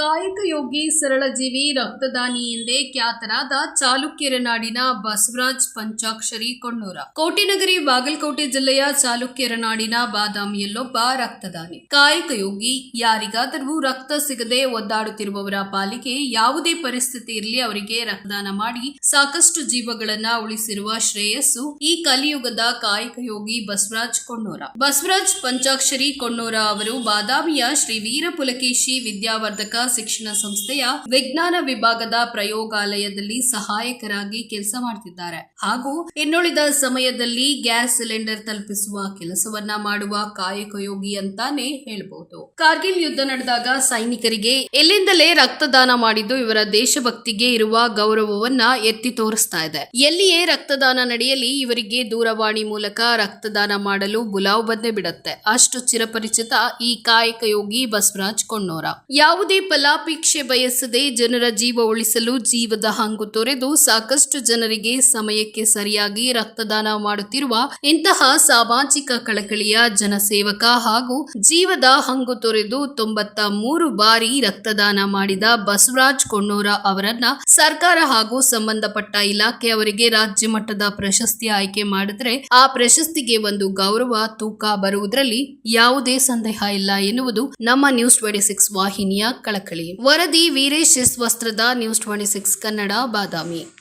ಕಾಯಕ ಯೋಗಿ ಸರಳ ಜೀವಿ ರಕ್ತದಾನಿ ಎಂದೇ ಖ್ಯಾತರಾದ ಚಾಲುಕ್ಯರ ನಾಡಿನ ಬಸವರಾಜ್ ಪಂಚಾಕ್ಷರಿ ಕೊಣ್ಣೂರ. ಕೋಟಿನಗರಿ ಬಾಗಲಕೋಟೆ ಜಿಲ್ಲೆಯ ಚಾಲುಕ್ಯರ ನಾಡಿನ ಬಾದಾಮಿಯಲ್ಲೊಬ್ಬ ರಕ್ತದಾನಿ. ಕಾಯಕ ಯೋಗಿ ಯಾರಿಗಾದರೂ ರಕ್ತ ಸಿಗದೆ ಒದ್ದಾಡುತ್ತಿರುವವರ ಪಾಲಿಗೆ ಯಾವುದೇ ಪರಿಸ್ಥಿತಿ ಇರಲಿ ಅವರಿಗೆ ರಕ್ತದಾನ ಮಾಡಿ ಸಾಕಷ್ಟು ಜೀವಗಳನ್ನ ಉಳಿಸಿರುವ ಶ್ರೇಯಸ್ಸು ಈ ಕಲಿಯುಗದ ಕಾಯಕ ಯೋಗಿ ಬಸವರಾಜ್ ಕೊಣ್ಣೂರ. ಬಸವರಾಜ್ ಪಂಚಾಕ್ಷರಿ ಕೊಣ್ಣೂರ ಅವರು ಬಾದಾಮಿಯ ಶ್ರೀ ವೀರ ಪುಲಕೇಶಿ ವಿದ್ಯಾವರ್ಧಕ ಶಿಕ್ಷಣ ಸಂಸ್ಥೆಯ ವಿಜ್ಞಾನ ವಿಭಾಗದ ಪ್ರಯೋಗಾಲಯದಲ್ಲಿ ಸಹಾಯಕರಾಗಿ ಕೆಲಸ ಮಾಡ್ತಿದ್ದಾರೆ. ಹಾಗೂ ಇನ್ನುಳಿದ ಸಮಯದಲ್ಲಿ ಗ್ಯಾಸ್ ಸಿಲಿಂಡರ್ ತಲುಪಿಸುವ ಕೆಲಸವನ್ನ ಮಾಡುವ ಕಾಯಕಯೋಗಿ ಅಂತಾನೆ ಹೇಳಬಹುದು ಕಾರ್ಗಿಲ್ ಯುದ್ಧ ನಡೆದಾಗ ಸೈನಿಕರಿಗೆ ಎಲ್ಲಿಂದಲೇ ರಕ್ತದಾನ ಮಾಡಿದ್ದು ಇವರ ದೇಶಭಕ್ತಿಗೆ ಇರುವ ಗೌರವವನ್ನ ಎತ್ತಿ ತೋರಿಸ್ತಾ ಇದೆ. ಎಲ್ಲಿಯೇ ರಕ್ತದಾನ ನಡೆಯಲಿ ಇವರಿಗೆ ದೂರವಾಣಿ ಮೂಲಕ ರಕ್ತದಾನ ಮಾಡಲು ಬುಲಾವ್ ಬಂದೇ ಬಿಡುತ್ತೆ. ಅಷ್ಟು ಚಿರಪರಿಚಿತ ಈ ಕಾಯಕ ಯೋಗಿ ಬಸವರಾಜ್ ಕೊಣ್ಣೋರ. ಯಾವುದೇ ಫಲಾಪೇಕ್ಷೆ ಬಯಸದೆ ಜನರ ಜೀವ ಉಳಿಸಲು ಜೀವದ ಹಂಗು ತೊರೆದು ಸಾಕಷ್ಟು ಜನರಿಗೆ ಸಮಯಕ್ಕೆ ಸರಿಯಾಗಿ ರಕ್ತದಾನ ಮಾಡುತ್ತಿರುವ ಇಂತಹ ಸಾಮಾಜಿಕ ಕಳಕಳಿಯ ಜನಸೇವಕ ಹಾಗೂ ಜೀವದ ಹಂಗು ತೊರೆದು ತೊಂಬತ್ತ ಮೂರು ಬಾರಿ ರಕ್ತದಾನ ಮಾಡಿದ ಬಸವರಾಜ್ ಕೊಣ್ಣೂರ ಅವರನ್ನ ಸರ್ಕಾರ ಹಾಗೂ ಸಂಬಂಧಪಟ್ಟ ಇಲಾಖೆ ಅವರಿಗೆ ರಾಜ್ಯ ಮಟ್ಟದ ಪ್ರಶಸ್ತಿ ಆಯ್ಕೆ ಮಾಡಿದ್ರೆ ಆ ಪ್ರಶಸ್ತಿಗೆ ಒಂದು ಗೌರವ, ತೂಕ ಬರುವುದರಲ್ಲಿ ಯಾವುದೇ ಸಂದೇಹ ಇಲ್ಲ ಎನ್ನುವುದು ನಮ್ಮ ನ್ಯೂಸ್ ಟ್ವೆಂಟಿ ಸಿಕ್ಸ್ ವಾಹಿನಿಯ ಕಳಕಳಿ. ವರದಿ Veeresh S Vastrad news twenty six Kannada Badami.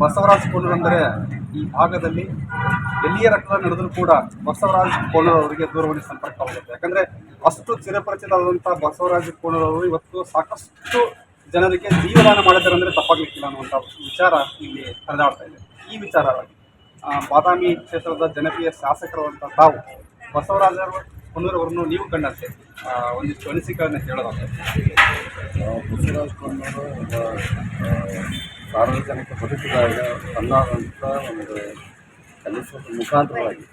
Basavaraj Kolur ಅಂದರೆ ಈ ಭಾಗದಲ್ಲಿ ಎಲ್ಲಿಯೇ ರಕ್ತ ನಡೆದರೂ ಕೂಡ ಬಸವರಾಜ್ ಕೋಣರ್ ಅವರಿಗೆ ದೂರವಾಣಿ ಸಂಪರ್ಕವಾಗುತ್ತೆ ಯಾಕಂದರೆ ಅಷ್ಟು ಚಿರಪರಿಚಿತವಾದಂಥ ಬಸವರಾಜ ಕೋಣರ್ ಅವರು ಇವತ್ತು ಸಾಕಷ್ಟು ಜನರಿಗೆ ಜೀವದಾನ ಮಾಡಿದ್ದಾರೆ ಅಂದರೆ ತಪ್ಪಾಗಲಿಕ್ಕಿಲ್ಲ ಅನ್ನುವಂಥ ವಿಚಾರ ಇಲ್ಲಿ ಹರಿದಾಡ್ತಾ ಇದೆ. ಈ ವಿಚಾರವಾಗಿ ಆ, ಬಾದಾಮಿ ಕ್ಷೇತ್ರದ ಜನಪ್ರಿಯ ಶಾಸಕರುವಂಥ ತಾವು ಬಸವರಾಜ ಅವರನ್ನು ನೀವು ಕಂಡಂತೆ. ಒಂದಿಷ್ಟು ಅನಿಸಿಕೆಗಳನ್ನು ಹೇಳೋದಾದ್ರೆ. ಬಸವರಾಜ್ ಆ, ಸಾರ್ವಜನಿಕ ಬದುಕಿದಾಗ ತನ್ನಾದಂಥ ಒಂದು ಕೆಲಸದ ಮುಖಾಂತರವಾಗಿ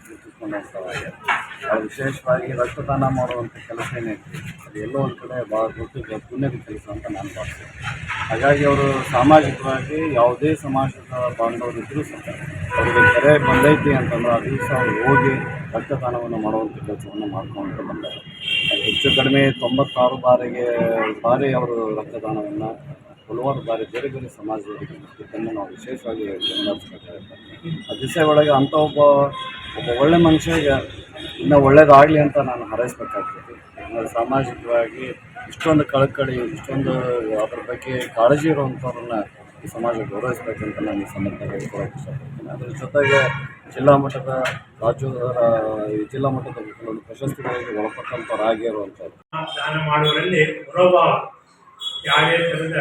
ಭಾಳ ವಿಶೇಷವಾಗಿ ರಕ್ತದಾನ ಮಾಡುವಂಥ ಕೆಲಸ ಏನೈತಿ ಅದು ಎಲ್ಲೋ ಒಂದು ಕಡೆ ಭಾಳ ದೊಡ್ಡ ಪುಣ್ಯದ ಕೆಲಸ ಅಂತ ನಾನು ಭಾವಿಸ್ತೇನೆ. ಹಾಗಾಗಿ ಅವರು ಸಾಮಾಜಿಕವಾಗಿ ಯಾವುದೇ ಸಮಾಜದ ಬಾಂಧವರಿದ್ದರೂ ಸಹ ಅವರಿಗೆ ಕರೆ ಬಂದೈತಿ ಅಂತಂದ್ರೆ ಆ ದಿವಸ ಅವ್ರು ಹೋಗಿ ರಕ್ತದಾನವನ್ನು ಮಾಡುವಂಥ ಕೆಲಸವನ್ನು ಮಾಡ್ಕೊಂಡು ಬಂದರು ಹೆಚ್ಚು ಕಡಿಮೆ ತೊಂಬತ್ತಾರು ಬಾರಿಗೆ, ಬಾರಿ ಅವರು ರಕ್ತದಾನವನ್ನು ಹಲವಾರು ಬಾರಿ ಬೇರೆ ಬೇರೆ ಸಮಾಜದವರಿಗೆ ಇದನ್ನು ನಾವು ವಿಶೇಷವಾಗಿ ಆ ದಿಸೆ ಒಳಗೆ ಅಂಥ ಒಬ್ಬ ಒಬ್ಬ ಒಳ್ಳೆ ಮನುಷ್ಯಗೆ ಇನ್ನೂ ಒಳ್ಳೇದಾಗಲಿ ಅಂತ ನಾನು ಹಾರೈಸ್ಬೇಕಾಗ್ತದೆ. ಸಾಮಾಜಿಕವಾಗಿ ಇಷ್ಟೊಂದು ಕಳಕಳಿ, ಇಷ್ಟೊಂದು ಅದ್ರ ಬಗ್ಗೆ ಕಾಳಜಿ ಇರುವಂಥವ್ರನ್ನ ಈ ಸಮಾಜ ಗೌರವಿಸ್ಬೇಕಂತ ನಾನು ಈ ಸಂದರ್ಭದಲ್ಲಿ ಹೇಳ್ಕೊಳಕ್ಕೆ ಇಷ್ಟಪಡ್ತೀನಿ. ಅದ್ರ ಜೊತೆಗೆ ಜಿಲ್ಲಾ ಮಟ್ಟದ ರಾಜ್ಯ ಜಿಲ್ಲಾ ಮಟ್ಟದ ಕೆಲವೊಂದು ಪ್ರಶಸ್ತಿಗಳಿಗೆ ಒಳಪಟ್ಟಂಥವ್ರಾಗಿರುವಂಥವ್ರು ದಾನ ಮಾಡುವರಲ್ಲಿ ಯಾವುದೇ ಥರದ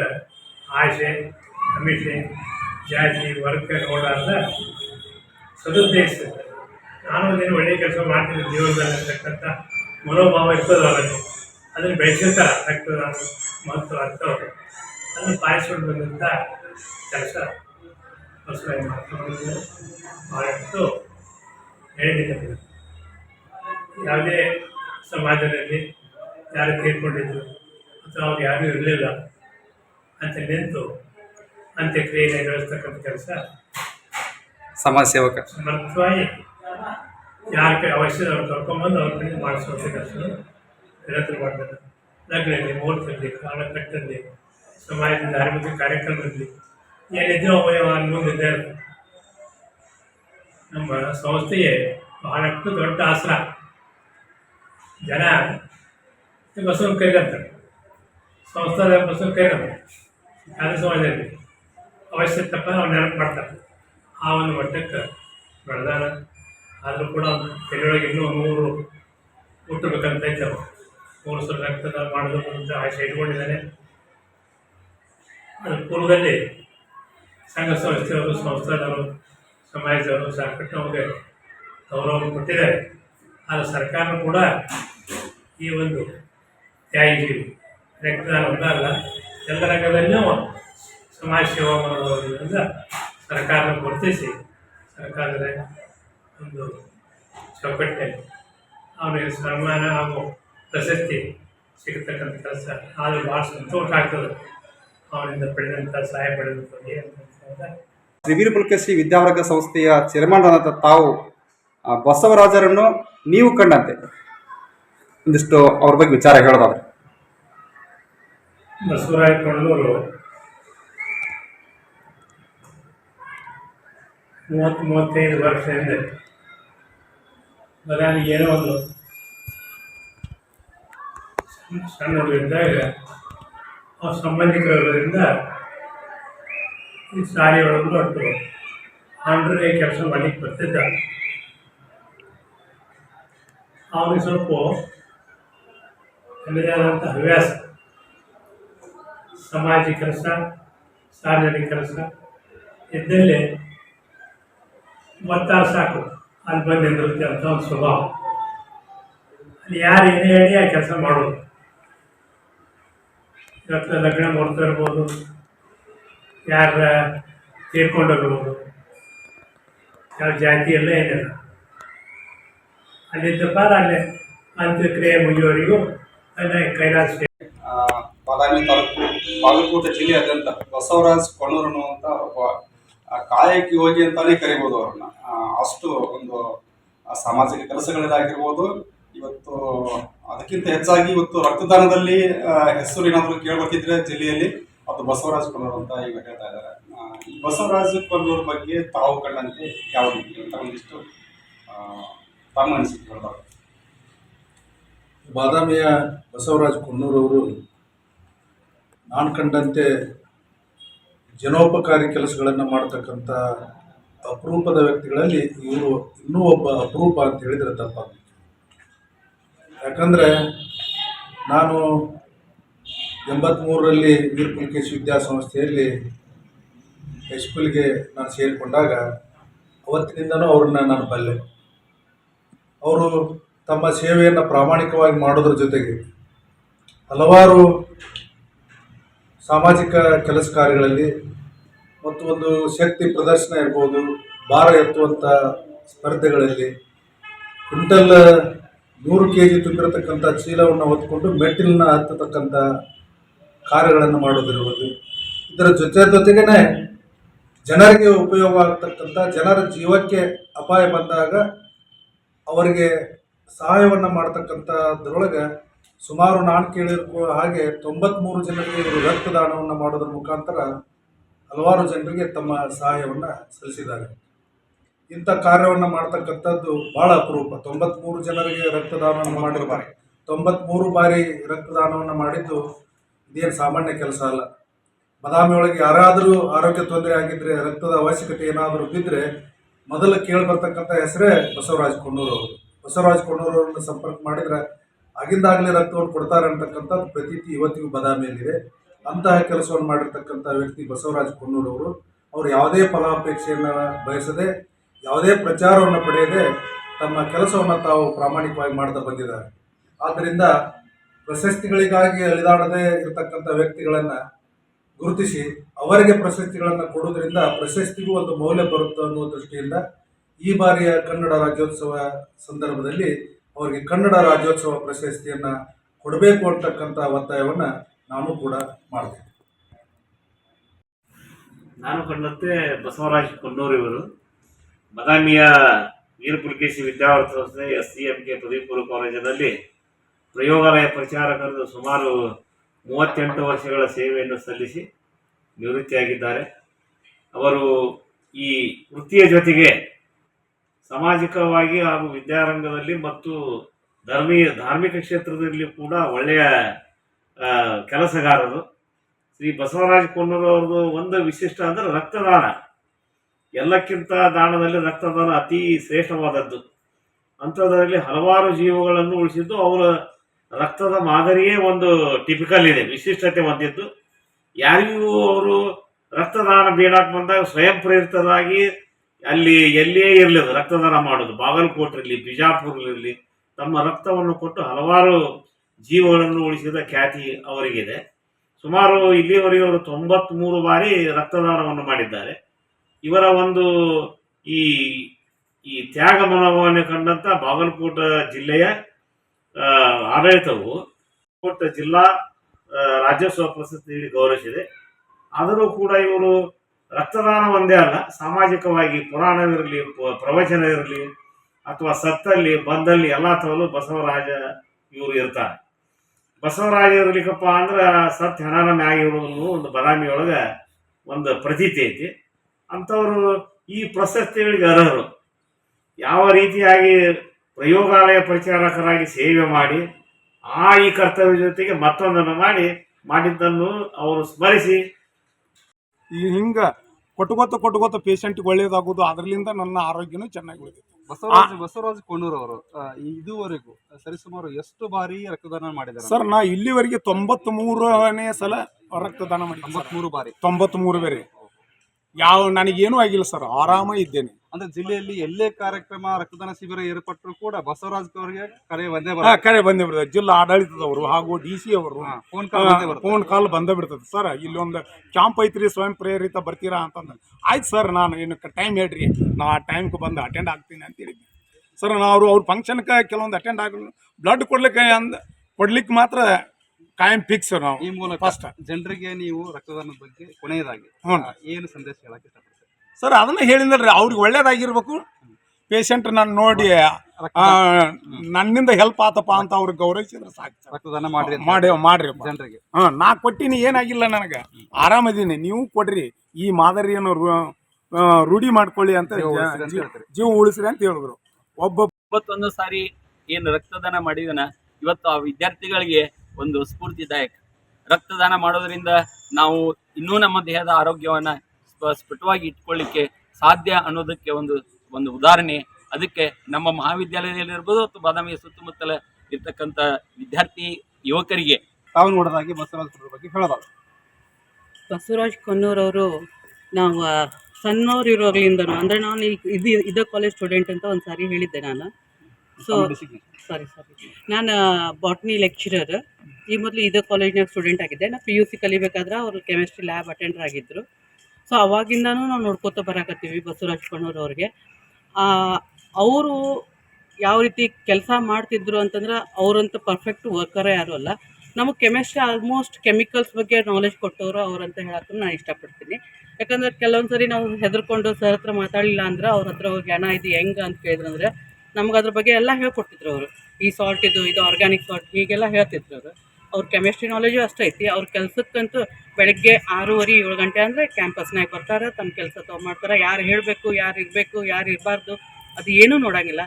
ಆಸೆ ಅಮಿಷೆ, ಜಾತಿ, ವರ್ಗ ಅಂತ ಸದುದ್ದೇಶಿಸಿದ್ದಾರೆ ನಾನು ಒಂದೇನು ಒಳ್ಳೆಯ ಕೆಲಸ ಮಾಡ್ತೀನಿ, ಜೀವನದಲ್ಲಿ ಅಂತಕ್ಕಂಥ ಮನೋಭಾವ ಇರ್ತದೆ ಅವರಲ್ಲಿ. ಅದನ್ನು ಬೆಳೆಸಿರ್ತಾರೆ ರಕ್ತದಾನ ಮತ್ತು ಅರ್ಥವರು ಅದನ್ನು ಪಾಲಿಸ್ಕೊಂಡು ಬಂದಂಥ ಕೆಲಸ ಹೊಸದಾಗಿ ಮಾಡ್ಕೊಂಡು ಭಾಳಷ್ಟು ಹೇಳಿದ್ದೀನಿ ಯಾವುದೇ ಸಮಾಜದಲ್ಲಿ ಯಾರು ತೀರ್ಕೊಂಡಿದ್ರು ಅಥವಾ ಅವ್ರು ಯಾರೂ ಇರಲಿಲ್ಲ ಅಂತ ನಿಂತು ಅಂತ್ಯಕ್ರಿಯೆ ನೆರವೇರಿಸ್ತಕ್ಕಂಥ ಕೆಲಸ. ಸಮಾಜ ಸೇವಕ ಸಮರ್ಥವಾಗಿ ಯಾರ ಕೈ ಅವಶ್ಯ ಅವ್ರು ಕರ್ಕೊಂಬಂದು ಅವ್ರ ಕಡೆ ಮಾಡಿಸುವಂಥ ಕೆಲಸ ನಿರಂತರ ಮಾಡ್ತಾರೆ ಲಗ್ನಲ್ಲಿ ಮುಹೂರ್ತದಲ್ಲಿ ಕಾಲಕಟ್ಟಲ್ಲಿ ಸಮಾಜದ ಧಾರ್ಮಿಕ ಕಾರ್ಯಕ್ರಮದಲ್ಲಿ ಏನಿದ್ರು ಅವಯವ ಮುಂದಿದ್ದೇ ನಮ್ಮ ಸಂಸ್ಥೆಗೆ ಬಹಳಷ್ಟು ದೊಡ್ಡ ಆಸರ. ಜನ ಬಸವನ ಕೈಗಂತಾರೆ ಸಂಸ್ಥೆ ಬಸವನ ಕೈಗಂತಾರೆ ಯಾವ್ದು ಅವಶ್ಯ ಅವಶ್ಯಕತೆ ಅವ್ರು ನೆನಪು ಮಾಡ್ತಾರೆ. ಆ ಒಂದು ಮಟ್ಟಕ್ಕೆ ಬೆಳೆದಾನ ಆದರೂ ಕೂಡ ತಲೆಯೊಳಗೆ ಇನ್ನೂ ಮೂರು ಹುಟ್ಟಬೇಕಂತ ಇದ್ದಾವೆ. ಮೂರು ಸಲ ರಕ್ತದ ಮಾಡಬೇಕು ಅಂತ ಆಶೆ ಇಟ್ಕೊಂಡಿದ್ದಾನೆ. ಅದ್ರ ಪೂರ್ವದಲ್ಲಿ ಸಂಘ ಸಂಸ್ಥೆಯವರು ಸಂಸ್ಥಾನವರು ಸಮಾಜದವರು ಸಾಕಷ್ಟು ಅವ್ರಿಗೆ ಗೌರವ ಕೊಟ್ಟಿದ್ದಾರೆ. ಆದರೆ ಸರ್ಕಾರ ಕೂಡ ಈ ಒಂದು ತ್ಯಾಗಿ ರಕ್ತದಾನ ಒಂದಲ್ಲ. ಎಲ್ಲ ರಂಗದಲ್ಲೂ ಸಮಾಜ ಸೇವಾ ಮಾಡುವುದರಿಂದ ಸರ್ಕಾರ ಗುರುತಿಸಿ ಸರ್ಕಾರದ ಒಂದು ಚೌಕಟ್ಟೆ ಅವನಿಗೆ ಸನ್ಮಾನ ಹಾಗೂ ಪ್ರಶಸ್ತಿ ಸಿಗತಕ್ಕಂಥ ಕೆಲಸ ಆದರೆ ಭಾಳ ಸಂತೋಷ ಆಗ್ತದೆ. ಅವನಿಂದ ಪಡೆದಂಥ ಸಹಾಯ ಪಡೆದಂಥ ಅಂತ ತ್ರಿವೀರ ಪುಲಕೇಶಿ ವಿದ್ಯಾವರ್ಗ ಸಂಸ್ಥೆಯ ಚೇರ್ಮನ್ ಆದಂಥ ತಾವು ಬಸವರಾಜರನ್ನು ನೀವು ಕಂಡಂತೆ. ಒಂದಿಷ್ಟು ಅವ್ರ ಬಗ್ಗೆ ವಿಚಾರ ಹೇಳೋದಾದ್ರೆ. ಬಸವರಾಯ ಕಣ್ಣೂರು. ಮೂವತ್ತು ಮೂವತ್ತೈದು ವರ್ಷ ಹಿಂದೆ. ಬದಾನಿಗೆ ಏನೋ ಒಂದು ಸಣ್ಣ- ಹುಡುಗಿದ್ದಾಗ ಅವ್ರ ಸಂಬಂಧಿಕರಿಂದ ಈ ಶಾಲೆಯೊಳಗೂ ಅಷ್ಟು ಆಂಡ್ರೆ ಕೆಲಸ ಮಾಡಲಿಕ್ಕೆ ಬರ್ತಿದ್ದ. ಅವನಿಗೆ ಸ್ವಲ್ಪ ಆದಂಥ ಹವ್ಯಾಸ. ಸಮಾಜ ಕೆಲಸ, ಸಾರ್ವಜನಿಕ ಕೆಲಸ, ಇದ್ದಲ್ಲಿ ಒತ್ತಾರ ಸಾಕು. ಅಲ್ಲಿ ಬಂದು ನಿಂದಿರುತ್ತೆ ಅಂತ ಒಂದು ಸ್ವಭಾವ. ಅಲ್ಲಿ ಯಾರು ಏನೇ ಹೇಳಿ ಆ ಕೆಲಸ ಮಾಡೋದು ಇವತ್ತು ಲಗ್ನ ಮಾಡ್ತಾ ಇರ್ಬೋದು, ಯಾರ ತೀರ್ಕೊಂಡೋಗಿರ್ಬೋದು ಯಾವ ಜಾತಿ ಎಲ್ಲ ಏನಿಲ್ಲ. ಅಲ್ಲಿದ್ದಪ್ಪ ಅಲ್ಲೇ ಅಂತ್ಯಕ್ರಿಯೆ ಅಲ್ಲೇ ಕೈಲಾಸ. ಬಾದಾಮಿ ತಾಲೂಕು, ಬಾಗಲಕೋಟೆ ಜಿಲ್ಲೆಯಾದ್ಯಂತ ಬಸವರಾಜ್ ಕೊಣ್ಣೂರು ಅನ್ನುವಂಥ ಒಬ್ಬ ಕಾಯಕ ಯೋಗಿ ಅಂತಾನೆ ಕರಿಬೋದು ಅವ್ರನ್ನ. ಅಷ್ಟು ಒಂದು ಸಾಮಾಜಿಕ ಕೆಲಸಗಳಲ್ಲಾಗಿರ್ಬೋದು ಇವತ್ತು, ಅದಕ್ಕಿಂತ ಹೆಚ್ಚಾಗಿ ಇವತ್ತು ರಕ್ತದಾನದಲ್ಲಿ ಹೆಸರು ಏನಾದರೂ ಕೇಳ್ಬೇಕಿದ್ರೆ ಜಿಲ್ಲೆಯಲ್ಲಿ, ಅದು ಬಸವರಾಜ್ ಕೊಣ್ಣೂರು ಅಂತ ಈಗ ಹೇಳ್ತಾ ಇದ್ದಾರೆ. ಈ ಬಸವರಾಜ್ ಕೊಣ್ಣೂರು ಬಗ್ಗೆ ತಾವು ಕಂಡಂತೆ ಯಾವ ರೀತಿ ಅಂತ ಒಂದಿಷ್ಟು ತಮ್ಮ ಅನಿಸಿಕೆ ಬಾದಾಮಿಯ ಬಸವರಾಜ ಕೊಣ್ಣೂರವರು ನಾನು ಕಂಡಂತೆ ಜನೋಪಕಾರಿ ಕೆಲಸಗಳನ್ನು ಮಾಡ್ತಕ್ಕಂಥ ಅಪರೂಪದ ವ್ಯಕ್ತಿಗಳಲ್ಲಿ ಇವರು ಇನ್ನೂ ಒಬ್ಬ ಅಪರೂಪ ಅಂತ ಹೇಳಿದರೆ ತಪ್ಪಾಗುತ್ತೆ ಯಾಕಂದರೆ ನಾನು ಎಂಬತ್ತ್ಮೂರರಲ್ಲಿ ವೀರ ಪುಲ್ಕೇಶ್ ವಿದ್ಯಾಸಂಸ್ಥೆಯಲ್ಲಿ ಹೈಸ್ಕೂಲ್ಗೆ ನಾನು ಸೇರಿಕೊಂಡಾಗ ಅವತ್ತಿನಿಂದನೂ ಅವ್ರನ್ನ ನಾನು ಬಲ್ಲೆ. ಅವರು ತಮ್ಮ ಸೇವೆಯನ್ನು ಪ್ರಾಮಾಣಿಕವಾಗಿ ಮಾಡೋದ್ರ ಜೊತೆಗೆ ಹಲವಾರು ಸಾಮಾಜಿಕ ಕೆಲಸ ಕಾರ್ಯಗಳಲ್ಲಿ ಮತ್ತು ಒಂದು ಶಕ್ತಿ ಪ್ರದರ್ಶನ ಇರ್ಬೋದು, ಭಾರ ಎತ್ತುವಂಥ ಸ್ಪರ್ಧೆಗಳಲ್ಲಿ ಕ್ವಿಂಟಲ್ ನೂರು ಕೆ ಜಿ ತುಂಬಿರತಕ್ಕಂಥ ಚೀಲವನ್ನು ಹೊತ್ಕೊಂಡು ಮೆಟ್ಟಿಲನ್ನ ಹತ್ತತಕ್ಕಂಥ ಕಾರ್ಯಗಳನ್ನು ಮಾಡೋದಿರ್ಬೋದು ಇದರ ಜೊತೆ ಜೊತೆಗೇ ಜನರಿಗೆ ಉಪಯೋಗ ಆಗ್ತಕ್ಕಂಥ, ಜನರ ಜೀವಕ್ಕೆ ಅಪಾಯ ಬಂದಾಗ ಅವರಿಗೆ ಸಹಾಯವನ್ನು ಮಾಡ್ತಕ್ಕಂಥದ್ರೊಳಗೆ ಸುಮಾರು ನಾನು ಕೇಳಿರೋ ಹಾಗೆ ತೊಂಬತ್ತ್ಮೂರು ಜನರಿಗೆ ಇವರು ರಕ್ತದಾನವನ್ನು ಮಾಡೋದ್ರ ಮುಖಾಂತರ ಹಲವಾರು ಜನರಿಗೆ ತಮ್ಮ ಸಹಾಯವನ್ನು ಸಲ್ಲಿಸಿದ್ದಾರೆ. ಇಂಥ ಕಾರ್ಯವನ್ನು ಮಾಡ್ತಕ್ಕಂಥದ್ದು ಭಾಳ ಅಪರೂಪ. ತೊಂಬತ್ತ್ಮೂರು ಜನರಿಗೆ ರಕ್ತದಾನವನ್ನು ಮಾಡಿರ್ತಾರೆ. ತೊಂಬತ್ತ್ಮೂರು ಬಾರಿ ರಕ್ತದಾನವನ್ನು ಮಾಡಿದ್ದು ಇದೇನು ಸಾಮಾನ್ಯ ಕೆಲಸ ಅಲ್ಲ. ಬದಾಮಿಯೊಳಗೆ ಯಾರಾದರೂ ಆರೋಗ್ಯ ತೊಂದರೆ ಆಗಿದ್ರೆ, ರಕ್ತದ ಅವಶ್ಯಕತೆ ಏನಾದರೂ ಬಿದ್ದರೆ ಮೊದಲು ಕೇಳಿ ಬರ್ತಕ್ಕಂಥ ಹೆಸರೇ ಬಸವರಾಜ್ ಕೊಣ್ಣೂರು ಅವರು ಬಸವರಾಜ್ ಕೊಣ್ಣೂರು ಅವರನ್ನು ಸಂಪರ್ಕ ಮಾಡಿದ್ರೆ ಆಗಿಂದಾಗಲೇ ರಕ್ತವನ್ನು ಕೊಡ್ತಾರೆ ಅಂತಕ್ಕಂಥ ಪ್ರತೀತಿ ಇವತ್ತಿಗೂ ಬದಾಮಿಯಲ್ಲಿದೆ ಅಂತಹ ಕೆಲಸವನ್ನು ಮಾಡಿರ್ತಕ್ಕಂಥ ವ್ಯಕ್ತಿ ಬಸವರಾಜ ಕೊನ್ನೂರವರು, ಅವರು ಯಾವುದೇ ಫಲಾಪೇಕ್ಷೆಯನ್ನು ಬಯಸದೆ, ಯಾವುದೇ ಪ್ರಚಾರವನ್ನು ಪಡೆಯದೆ ತಮ್ಮ ಕೆಲಸವನ್ನು ತಾವು ಪ್ರಾಮಾಣಿಕವಾಗಿ ಮಾಡ್ತಾ ಬಂದಿದ್ದಾರೆ. ಆದ್ದರಿಂದ ಪ್ರಶಸ್ತಿಗಳಿಗಾಗಿ ಅಳಿದಾಡದೆ ಇರತಕ್ಕಂಥ ವ್ಯಕ್ತಿಗಳನ್ನು ಗುರುತಿಸಿ ಅವರಿಗೆ ಪ್ರಶಸ್ತಿಗಳನ್ನು ಕೊಡುವುದರಿಂದ ಪ್ರಶಸ್ತಿಗೂ ಒಂದು ಮೌಲ್ಯ ಬರುತ್ತೆ ಅನ್ನುವ ದೃಷ್ಟಿಯಿಂದ ಈ ಬಾರಿಯ ಕನ್ನಡ ರಾಜ್ಯೋತ್ಸವ ಸಂದರ್ಭದಲ್ಲಿ ಅವರಿಗೆ ಕನ್ನಡ ರಾಜ್ಯೋತ್ಸವ ಪ್ರಶಸ್ತಿಯನ್ನು ಕೊಡಬೇಕು ಅಂತಕ್ಕಂಥ ಒತ್ತಾಯವನ್ನು ನಾನು ಕೂಡ ಮಾಡ್ತೇನೆ. ನಾನು ಕಂಡಂತೆ ಬಸವರಾಜ್ ಕೊನ್ನೂರು ಇವರು. ಬದಾಮಿಯ ವೀರ ಪುಲಕೇಶಿ ವಿದ್ಯಾವರ್ತ ಸಂಸ್ಥೆ ಎಸ್ ಸಿ ಎಂ ಕೆ ಪದವಿ ಪೂರ್ವ ಕಾಲೇಜಿನಲ್ಲಿ ಪ್ರಯೋಗಾಲಯ ಪ್ರಚಾರಕರು ಸುಮಾರು ಮೂವತ್ತೆಂಟು ವರ್ಷಗಳ ಸೇವೆಯನ್ನು ಸಲ್ಲಿಸಿ ನಿವೃತ್ತಿಯಾಗಿದ್ದಾರೆ. ಅವರು ಈ ವೃತ್ತಿಯ ಜೊತೆಗೆ ಸಾಮಾಜಿಕವಾಗಿ ಹಾಗೂ ವಿದ್ಯಾರಂಗದಲ್ಲಿ ಮತ್ತು ಧರ್ಮೀಯ, ಧಾರ್ಮಿಕ ಕ್ಷೇತ್ರದಲ್ಲಿ ಕೂಡ ಒಳ್ಳೆಯ ಕೆಲಸಗಾರರು. ಶ್ರೀ ಬಸವರಾಜ ಅವ್ರದ್ದು ಒಂದು ವಿಶಿಷ್ಟ ಅಂದ್ರೆ ರಕ್ತದಾನ. ಎಲ್ಲಕ್ಕಿಂತ ದಾನದಲ್ಲಿ ರಕ್ತದಾನ ಅತಿ ಶ್ರೇಷ್ಠವಾದದ್ದು. ಅಂಥದ್ರಲ್ಲಿ ಹಲವಾರು ಜೀವಗಳನ್ನು ಉಳಿಸಿದ್ದು ಅವರ ರಕ್ತದ ಮಾದರಿಯೇ ಒಂದು ಟಿಪಿಕಲ್ ಇದೆ, ವಿಶಿಷ್ಟತೆ ಹೊಂದಿದ್ದು. ಯಾರಿಗೂ ಅವರು ರಕ್ತದಾನ ಬೇಡಕ್ಕೆ ಬಂದಾಗ ಸ್ವಯಂ ಪ್ರೇರಿತರಾಗಿ ಅಲ್ಲಿ ಎಲ್ಲಿಯೇ ಇರಲಿ ಅದು ರಕ್ತದಾನ ಮಾಡೋದು ಬಾಗಲಕೋಟೆಯಲ್ಲಿ ಬಿಜಾಪುರಲಿರಲಿ ತಮ್ಮ ರಕ್ತವನ್ನು ಕೊಟ್ಟು ಹಲವಾರು ಜೀವಗಳನ್ನು ಉಳಿಸಿದ ಖ್ಯಾತಿ ಅವರಿಗಿದೆ. ಸುಮಾರು ಇಲ್ಲಿಯವರೆಗೆ ಅವರು ತೊಂಬತ್ಮೂರು ಬಾರಿ ರಕ್ತದಾನವನ್ನು ಮಾಡಿದ್ದಾರೆ. ಇವರ ಒಂದು ಈ ಈ ತ್ಯಾಗ ಮನೋಭಾವನೆ ಕಂಡಂತ ಬಾಗಲಕೋಟ ಜಿಲ್ಲೆಯ ಆಡಳಿತವು ಕೋಟ ಜಿಲ್ಲಾ ರಾಜ್ಯೋತ್ಸವ ಪ್ರಶಸ್ತಿ ನೀಡಿ ಗೌರವಿಸಿದೆ. ಆದರೂ ಕೂಡ ಇವರು ರಕ್ತದಾನ ಒಂದೇ ಅಲ್ಲ, ಸಾಮಾಜಿಕವಾಗಿ ಪುರಾಣವಿರಲಿ ಪ್ರವಚನ ಇರಲಿ ಅಥವಾ ಸತ್ತಲ್ಲಿ, ಬಂದಲ್ಲಿ ಎಲ್ಲ ತರಲು ಬಸವರಾಜ ಇವರು ಇರ್ತಾರೆ. ಬಸವರಾಜ ಇರ್ಲಿಕ್ಕಪ್ಪ ಅಂದ್ರೆ ಸತ್ ಹೆಣನ ಮ್ಯಾಗ ಒಂದು ಬದಾಮಿಯೊಳಗೆ ಒಂದು ಪ್ರತೀತಿ ಐತಿ. ಅಂಥವರು ಈ ಪ್ರಶಸ್ತಿಗಳಿಗೆ ಅರ್ಹರು. ಯಾವ ರೀತಿಯಾಗಿ ಪ್ರಯೋಗಾಲಯ ಪರಿಚಾರಕರಾಗಿ ಸೇವೆ ಮಾಡಿ, ಆ ಈ ಕರ್ತವ್ಯ ಜೊತೆಗೆ ಮತ್ತೊಂದನ್ನು ಮಾಡಿ, ಮಾಡಿದ್ದನ್ನು ಅವರು ಸ್ಮರಿಸಿ ಈ ಹಿಂಗ ಕೊಟ್ಕೋತ ಕೊಟ್ಕೋತ ಪೇಷಂಟ್ಗೆ ಒಳ್ಳೇದಾಗೋದು ಅದರಿಂದ ನನ್ನ ಆರೋಗ್ಯನೂ ಚೆನ್ನಾಗಿ ಉಳಿದಿತ್ತು ಬಸವರಾಜ್ ಬಸವರಾಜ್ ಕೊಣ್ಣೂರ್ ಅವರು ಆ, ಇದುವರೆಗೂ ಸರಿಸುಮಾರು ಎಷ್ಟು ಬಾರಿ ರಕ್ತದಾನ ಮಾಡಿದ್ದಾರೆ? ಸರ್ ನಾ ಇಲ್ಲಿವರೆಗೆ ತೊಂಬತ್ ಮೂರನೇ ಸಲ ರಕ್ತದಾನ ಮಾಡಿದ್ದೆ. ತೊಂಬತ್ಮೂರು ಬಾರಿ. ತೊಂಬತ್ ಮೂರು ಬೇರೆ. ಯಾವ ನನಗೇನು ಆಗಿಲ್ಲ ಸರ್ ಆರಾಮ ಇದ್ದೇನೆ. ಅಂದ್ರೆ ಜಿಲ್ಲೆಯಲ್ಲಿ ಎಲ್ಲೇ ಕಾರ್ಯಕ್ರಮ ರಕ್ತದಾನ ಶಿಬಿರ ಏರ್ಪಟ್ಟರು ಕೂಡ ಬಸವರಾಜ್ ಅವರಿಗೆ ಕರೆ ಬಂದೇ ಬರ ಕರೆ ಬಂದೇ ಬರ್ತದೆ. ಜಿಲ್ಲಾ ಆಡಳಿತದವರು ಹಾಗೂ ಡಿ ಸಿ ಅವರು. ಫೋನ್ ಕಾಲ್ ಬಂದೇ ಬರುತ್ತೆ ಫೋನ್ ಕಾಲ್ ಬಂದೇ ಬಿಡ್ತದೆ ಸರ್. ಇಲ್ಲಿ ಒಂದು ಕ್ಯಾಂಪ್ ಐತ್ರಿ ಸ್ವಯಂ ಪ್ರೇರಿತ ಬರ್ತೀರಾ ಅಂತಂದ್ರೆ. ಆಯ್ತು ಸರ್ ನಾನು ಏನು ಟೈಮ್ ಹೇಳ್ರಿ. ನಾ ಆ ಟೈಮ್ಗೆ ಬಂದು ಅಟೆಂಡ್ ಆಗ್ತೀನಿ ಅಂತ ಹೇಳಿದ್ದೆ. ಸರ್ ನಾವು ಅವರು ಅವ್ರ ಫಂಕ್ಷನ್ಗೆ ಕೆಲವೊಂದು ಅಟೆಂಡ್ ಆಗ ಬ್ಲಡ್ ಕೊಡ್ಲಿಕ್ಕೆ ಅಂದ್ ಕೊಡ್ಲಿಕ್ಕೆ ಮಾತ್ರ ಕಾಯಂ ಫಿಕ್ಸ್ ನಾವು ಈ ಮೂಲಕ ಫಸ್ಟ್ ಜನರಿಗೆ ನೀವು ರಕ್ತದಾನದ ಬಗ್ಗೆ ಕೊನೆಯದಾಗಿ ಹ್ಞೂ. ಏನು ಸಂದೇಶ ಹೇಳಕ್ಕೆ ಇಷ್ಟಪಡ್ತೀರಿ? ಸರ್ ಅದನ್ನ ಹೇಳಿದ್ರೆ ಅವ್ರಿಗೆ ಒಳ್ಳೇದಾಗಿರ್ಬೇಕು. ಪೇಷಂಟ್ ನಾನು ನೋಡಿ ಆ, ನನ್ನಿಂದ ಹೆಲ್ಪ್ ಆತಪ್ಪ ಅಂತ ಅವ್ರಿಗೆ ಗೌರವಿಸಿದ್ರೆ ಸಾಕು ಸರ್. ರಕ್ತದಾನ ಮಾಡ್ರಿ ಅಂತ ಮಾಡಿ ಮಾಡ್ರಿ ಜನರಿಗೆ. ಹಾ ನಾ ಕೊಟ್ಟಿನಿ ಏನಾಗಿಲ್ಲ ನನಗೆ. ಆರಾಮದೀನಿ ನೀವು ಕೊಡ್ರಿ. ಈ ಮಾದರಿಯನ್ನು ರು- ಆ, ರೂಢಿ ಮಾಡ್ಕೊಳ್ಳಿ ಅಂತ ಜೀವ ಉಳಿಸ್ರಿ ಅಂತ ಜೀವ- ಹೇಳ್ತೀರಿ. ಜೀವ ಉಳಿಸ್ರಿ ಅಂತ ಹೇಳಿದ್ರು. ಒಬ್ಬ ಇವತ್ತೊಂದು ಸಾರಿ ಏನು ರಕ್ತದಾನ ಮಾಡಿದನ ಇವತ್ತು ಆ ವಿದ್ಯಾರ್ಥಿಗಳಿಗೆ ಒಂದು ಸ್ಫೂರ್ತಿದಾಯಕ. ರಕ್ತದಾನ ಮಾಡೋದ್ರಿಂದ ನಾವು ಇನ್ನೂ ನಮ್ಮ ದೇಹದ ಆರೋಗ್ಯವನ್ನು ಸ್ಪ- ಸ್ಫುಟವಾಗಿ ಇಟ್ಕೊಳ್ಳಿಕ್ಕೆ ಸಾಧ್ಯ ಅನ್ನೋದಕ್ಕೆ ಒಂದು ಒಂದು ಉದಾಹರಣೆ. ಅದಕ್ಕೆ ನಮ್ಮ ಮಹಾವಿದ್ಯಾಲಯದಲ್ಲಿರ್ಬೋದು ಅಥವಾ ಬಾದಾಮಿಯ ಸುತ್ತಮುತ್ತಲ ಇರ್ತಕ್ಕಂಥ ವಿದ್ಯಾರ್ಥಿ ಯುವಕರಿಗೆ ತಾವು ನೋಡೋದಾಗಿ ಬಸವರಾಜ್ ಬಗ್ಗೆ ಹೇಳಬಾರ್ದು ಬಸವರಾಜ್ ಕೊನ್ನೂರವರು ನಾವು ಸಣ್ಣವರಿರೋಗ್ಲಿಂದನೂ ಅಂದರೆ ನಾನು ಈಗ ಇದು ಇದೇ ಕಾಲೇಜ್ ಸ್ಟೂಡೆಂಟ್ ಅಂತ ಒಂದು ಸಾರಿ ಹೇಳಿದ್ದೆ ನಾನು. ಸೊ ಸಾರಿ ಸಾರಿ ನಾನು ಬಾಟ್ನಿ ಲೆಕ್ಚರರ್ ಈ ಮೊದಲು ಇದೇ ಕಾಲೇಜ್ನಾಗ ಸ್ಟೂಡೆಂಟ್ ಆಗಿದ್ದೆ. ನಾನು ಪಿ ಯು ಸಿ ಕಲಿಬೇಕಾದ್ರೆ ಅವರು ಕೆಮಿಸ್ಟ್ರಿ ಲ್ಯಾಬ್ ಅಟೆಂಡರ್ ಆಗಿದ್ದರು ಸೊ ಅವಾಗಿಂದನೂ ನಾವು ನೋಡ್ಕೋತಾ ಬರಾಕತ್ತೀವಿ ಬಸವರಾಜ್ ಅವ್ರಿಗೆ. ಅವರು ಯಾವ ರೀತಿ ಕೆಲಸ ಮಾಡ್ತಿದ್ರು ಅಂತಂದ್ರೆ ಅವರಂತ ಪರ್ಫೆಕ್ಟ್ ವರ್ಕರೇ ಯಾರು ಅಲ್ಲ. ನಮಗೆ ಕೆಮಿಸ್ಟ್ರಿ ಆಲ್ಮೋಸ್ಟ್ ಕೆಮಿಕಲ್ಸ್ ಬಗ್ಗೆ ನಾಲೆಜ್ ಕೊಟ್ಟವರು ಅವರಂತ ಹೇಳೋಕ್ಕೂ ನಾನು ಇಷ್ಟಪಡ್ತೀನಿ. ಯಾಕಂದ್ರೆ ಕೆಲವೊಂದು ಸರಿ ನಾವು ಹೆದರ್ಕೊಂಡು ಸರ್ ಹತ್ರ ಮಾತಾಡಲಿಲ್ಲ ಅಂದ್ರೆ ಅವ್ರ ಹತ್ರ ಹೋಗಿ ಹಣ ಇದು ಹೆಂಗೆ ಅಂತ ಕೇಳಿದ್ರಂದ್ರೆ ನಮ್ಗೆ ಅದ್ರ ಬಗ್ಗೆ ಎಲ್ಲ ಹೇಳ್ಕೊಟ್ಟಿದ್ರು ಅವರು. ಈ ಸಾಲ್ಟ್ ಇದು ಇದು ಆರ್ಗ್ಯಾನಿಕ್ ಸಾಲ್ಟ್ ಹೀಗೆಲ್ಲ ಹೇಳ್ತಿದ್ರು ಅವರು. ಅವ್ರ ಕೆಮಿಸ್ಟ್ರಿ ನಾಲೆಜು ಅಷ್ಟೇ ಐತಿ. ಅವ್ರ ಕೆಲಸಕ್ಕಂತೂ ಬೆಳಗ್ಗೆ ಆರೂವರೆ ಏಳು ಗಂಟೆ ಅಂದರೆ ಕ್ಯಾಂಪಸ್ನಾಗ ಬರ್ತಾರೆ ತಮ್ಮ ಕೆಲಸ ತಾವು ಮಾಡ್ತಾರೆ. ಯಾರು ಹೇಳಬೇಕು ಯಾರು ಇರಬೇಕು ಯಾರು ಇರಬಾರ್ದು ಅದು ಏನೂ ನೋಡೋಂಗಿಲ್ಲ.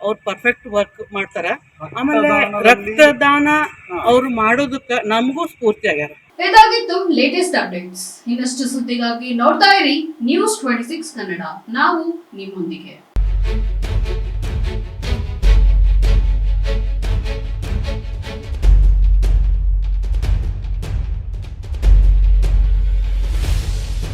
ಅವ್ರು ಪರ್ಫೆಕ್ಟ್ ವರ್ಕ್ ಮಾಡ್ತಾರೆ. ಆಮೇಲೆ ರಕ್ತದಾನ ಅವ್ರು ಮಾಡೋದಕ್ಕೆ ನಮಗೂ ಸ್ಫೂರ್ತಿ ಆಗ್ಯಾರ. ಇದಾಗಿತ್ತು ಲೇಟೆಸ್ಟ್ ಅಪ್ಡೇಟ್ಸ್ ಇನ್ನಷ್ಟು ಸುದ್ದಿಗಾಗಿ ನೋಡ್ತಾ ಇರಿ ನ್ಯೂಸ್ ಟ್ವೆಂಟಿ ಸಿಕ್ಸ್ ಕನ್ನಡ ನಾವು ನಿಮ್ಮೊಂದಿಗೆ.